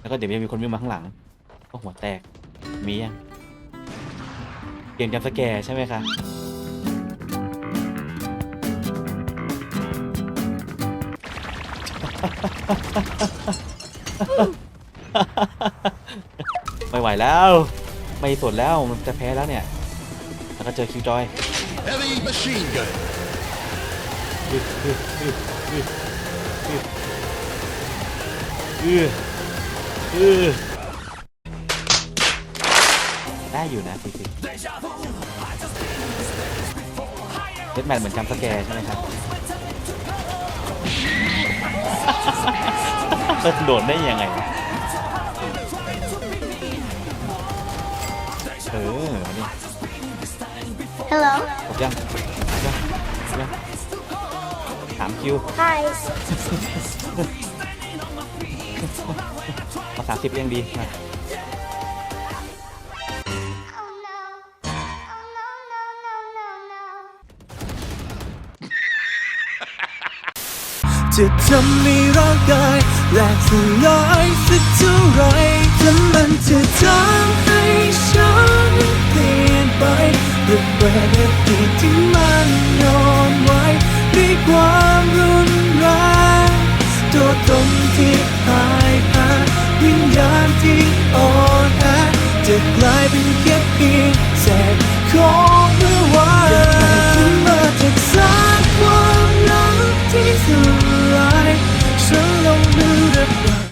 แล้วก็เดี๋ยวจะมีคนวิ่งมาข้างหลัง ก็หัวแตก มียังเกมจำสแกร์ใช่ไหมคะไม่ไหวแล้ว ไม่สนแล้วมันจะแพ้แล้วเนี่ย แล้วก็เจอคิวจอย Heavy machine gun. อือ อืออืออืออืออืออือได้อยู่นะสิสิเดดแมนเหมือนจำสแกร์ใช่ไหมครับมันโดดได้ยังไงวะเออมาดิ Hello. ครบยังครบยังครบยังถามคิว Hi. ขอสามสิบยังดีมา Oh no. Oh no, no, no, no, no. จะทำให้ร่างกายแหลกสลายสักเท่าไรถ้ามันจะทำให้ฉันเปลี่ยนไปเพื่อแปลอดีตที่มันยอนไว้ด้วยความรุนแรงตัวตนที่หาย